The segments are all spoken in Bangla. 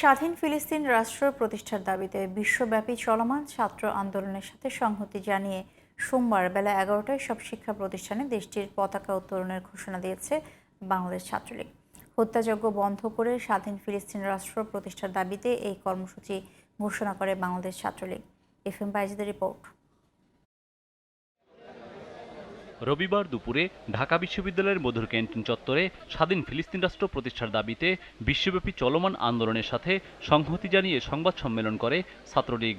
স্বাধীন ফিলিস্তিন রাষ্ট্র প্রতিষ্ঠার দাবিতে বিশ্বব্যাপী চলমান ছাত্র আন্দোলনের সাথে সংহতি জানিয়ে সোমবার বেলা এগারোটায় সব শিক্ষা প্রতিষ্ঠানে দেশটির পতাকা উত্তোলনের ঘোষণা দিয়েছে বাংলাদেশ ছাত্রলীগ। হত্যাযজ্ঞ বন্ধ করে স্বাধীন ফিলিস্তিন রাষ্ট্র প্রতিষ্ঠার দাবিতে এই কর্মসূচি ঘোষণা করে বাংলাদেশ ছাত্রলীগ। এফ এম বাইজিদের রিপোর্ট। রবিবার দুপুরে ঢাকা বিশ্ববিদ্যালয়ের মধুর ক্যান্টিন চত্বরে স্বাধীন ফিলিস্তিন রাষ্ট্র প্রতিষ্ঠার দাবিতে বিশ্বব্যাপী চলমান আন্দোলনের সাথে সংহতি জানিয়ে সংবাদ সম্মেলন করে ছাত্রলীগ।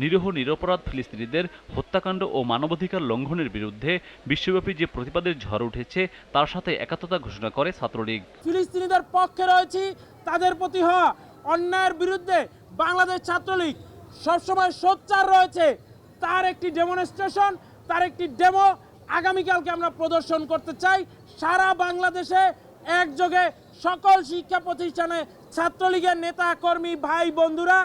নিরীহ নিরপরাধ ফিলিস্তিনিদের হত্যাকাণ্ড ও মানবাধিকার লঙ্ঘনের বিরুদ্ধে বিশ্বব্যাপী যে প্রতিবাদের ঝড় উঠেছে, তার সাথে একাত্মতা ঘোষণা করে ছাত্রলীগ। ফিলিস্তিনিদের পক্ষে রয়েছি, তাদের প্রতি হওয়া অন্যায়ের বিরুদ্ধে বাংলাদেশ ছাত্রলীগ সবসময় সোচ্চার রয়েছে। তার একটি ডেমনস্ট্রেশন তার একটি ডেমো আগামীকালকে আমরা প্রদর্শন করতে চাই। সারা বাংলাদেশে একযোগে সকল শিক্ষা প্রতিষ্ঠানে ছাত্রলীগের নেতা, কর্মী, ভাই বন্ধুরা,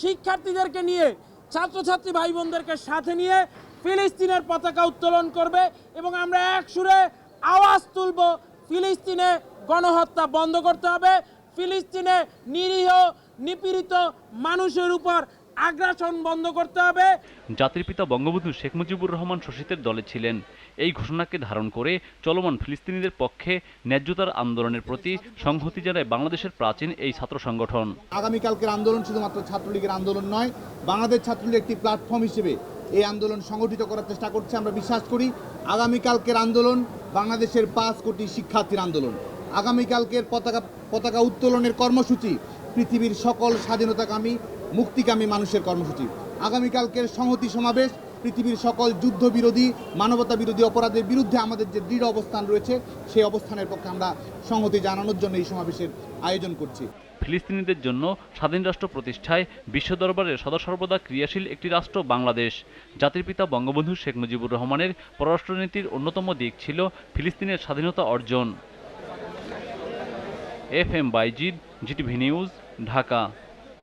শিক্ষার্থীদেরকে নিয়ে, ছাত্রছাত্রী ভাই বোনদেরকে সাথে নিয়ে ফিলিস্তিনের পতাকা উত্তোলন করবে এবং আমরা এক সুরে আওয়াজ তুলব, ফিলিস্তিনে গণহত্যা বন্ধ করতে হবে। ফিলিস্তিনে নিরীহ, নিপীড়িত মানুষের উপর আগ্রাসন বন্ধ করতে হবে। জাতির পিতা বঙ্গবন্ধু শেখ মুজিবুর রহমান শোষিতের দলে ছিলেন। এই ঘোষণাকে ধারণ করে চলমান ফিলিস্তিনিদের পক্ষে ন্যায্যতার আন্দোলনের প্রতি সংহতি জানায় বাংলাদেশের প্রাচীন এই ছাত্র সংগঠন। আগামীকালকের আন্দোলন শুধুমাত্র ছাত্রলীগের আন্দোলন নয় বাংলাদেশ ছাত্রলীগ একটি প্ল্যাটফর্ম হিসেবে এই আন্দোলন সংগঠিত করার চেষ্টা করছে। আমরা বিশ্বাস করি আগামীকালকের আন্দোলন বাংলাদেশের পাঁচ কোটি শিক্ষার্থীর আন্দোলন। আগামীকালকের পতাকা পতাকা উত্তোলনের কর্মসূচি পৃথিবীর সকল স্বাধীনতাকামী, মুক্তিকামী মানুষের কর্মসূচি। আগামীকালকের সংহতি সমাবেশ, পৃথিবীর সকল যুদ্ধবিরোধী মানবতা বিরোধী অপরাধের বিরুদ্ধে আমাদের যে দৃঢ় অবস্থান রয়েছে, সেই অবস্থানের পক্ষে আমরা সংহতি জানানোর জন্য এই সমাবেশের আয়োজন করছি। ফিলিস্তিনিদের জন্য স্বাধীন রাষ্ট্র প্রতিষ্ঠায় বিশ্ব দরবারে সদা সর্বদা ক্রিয়াশীল একটি রাষ্ট্র বাংলাদেশ। জাতির পিতা বঙ্গবন্ধু শেখ মুজিবুর রহমানের পররাষ্ট্রনীতির অন্যতম দিক ছিল ফিলিস্তিনের স্বাধীনতা অর্জন। F M Baijid, GTV news Dhaka